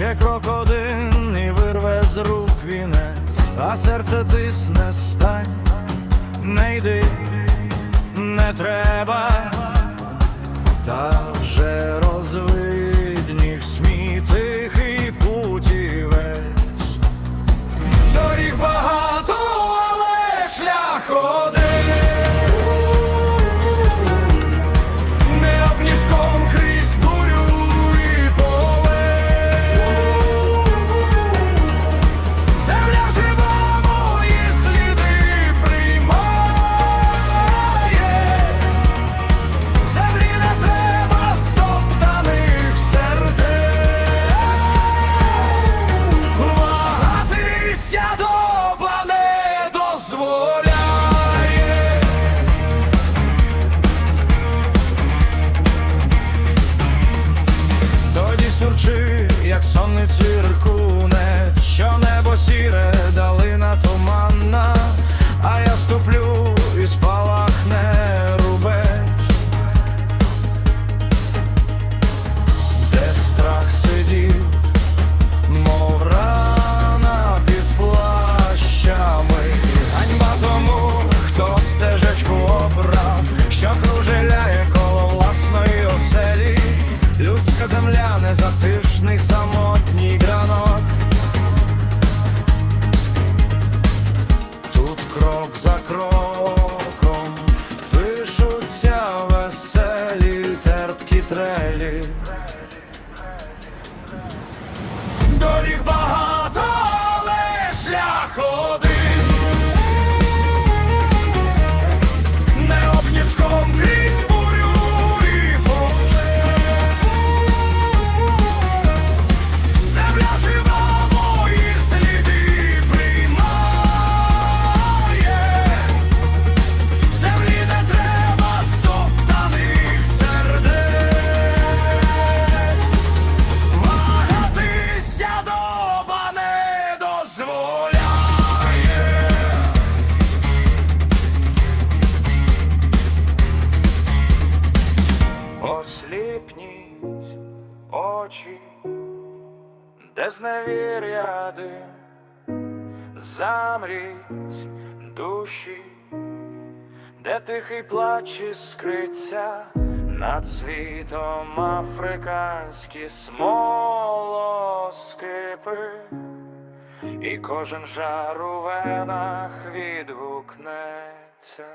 ще крок один і вирве з рук вінець, а серце тисне стань, не йди, не треба. танець вірку земля, незатишний самотній гранок. Тут крок за крок. ночі, де зневір'я дим замріть душі, де тихий плач скриться над світом африканські смолоскипи, і кожен жар у венах відгукнеться.